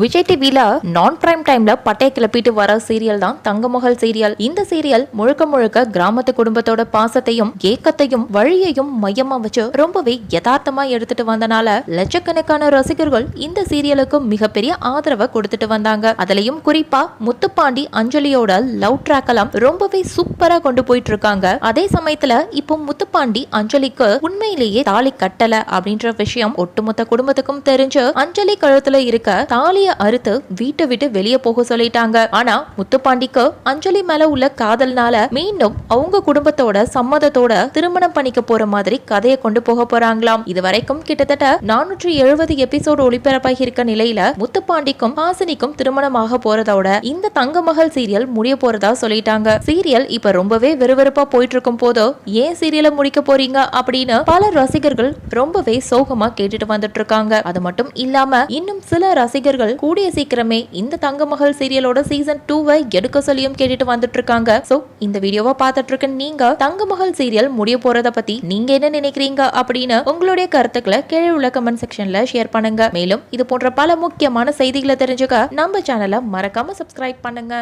விஜய் டிவில நான் பிரைம் டைம்ல பட்டைய கிளப்பிட்டு வர சீரியல் தான் தங்கமகள் சீரியல் இந்த சீரியல் முழுக்க முழுக்க கிராமத்து குடும்பத்தோட பாசத்தையும் ஏக்கத்தையும் வழியையும் மையமா வச்சு ரொம்பவே யதார்த்தமா எடுத்துட்டு வந்தனால லட்சக்கணக்கான ரசிகர்கள் இந்த சீரியலுக்கு மிகப்பெரிய ஆதரவை கொடுத்துட்டு வந்தாங்க. அதுலயும் குறிப்பா முத்துப்பாண்டி அஞ்சலியோட லவ் ட்ராக் எல்லாம் ரொம்பவே சூப்பரா கொண்டு போயிட்டு இருக்காங்க அதே சமயத்துல இப்போ முத்துப்பாண்டி அஞ்சலிக்கு உண்மையிலேயே தாலி கட்டல அப்படின்ற விஷயம் ஒட்டுமொத்த குடும்பத்துக்கும் தெரிஞ்சு அஞ்சலி கழுத்துல இருக்க தாலிய அறுத்து வீட்டை விட்டு வெளியே போக சொல்லிட்டாங்க. ஆனா முத்துப்பாண்டிக்கு அஞ்சலி மேல உள்ள காதல்னால மீண்டும் அவங்க குடும்பத்தோட சம்மதத்தோட திருமணம் பண்ணிக்க போற மாதிரி கதையை கொண்டு போக போறாங்களாம். இது வரைக்கும் கிட்டத்தட்ட நானூற்றி எழுபது எபிசோடு ஒளிபரப்பாகி இருக்க நிலையில முத்துப்பாண்டிக்கும் ஹாசினிக்கும் திருமணமாக போறதோட இந்த தங்கமகள் சீரியல் முடிய போறதா சொல்லிட்டாங்க. சீரியல் இப்ப ரொம்பவே விறுவிறுப்பா போயிட்டு இருக்கும் போது ஏன் சீரியலை முடிக்க போறீங்க? அப்படின்னு பல ரசிகர்கள் ரொம்பவே சோகமா கேட்டுட்டு வந்துட்டு இருக்காங்க அது மட்டும் இல்லாம இன்னும் சில ரசிகர்கள் கூடிய சீக்கிரமே இந்த தங்கமகள் சீரியலோட சீசன் டூவை எடுக்க சொல்லியும் கேட்டுட்டு வந்துட்டு இருக்காங்க சோ இந்த வீடியோவை பார்த்துட்டு இருக்க நீங்க தங்கமகள் சீரியல் முடிய போறத பத்தி நீங்க என்ன நினைக்கிறீங்க அப்படின்னு உங்களுடைய கருத்துக்களை கீழே உள்ள கமெண்ட் செக்ஷன்ல ஷேர் பண்ணுங்க. மேலும் இது போன்ற பல முக்கியமான செய்திகளை தெரிஞ்சுக்க நம்ம சேனலை மறக்காம சப்ஸ்கிரைப் பண்ணுங்க.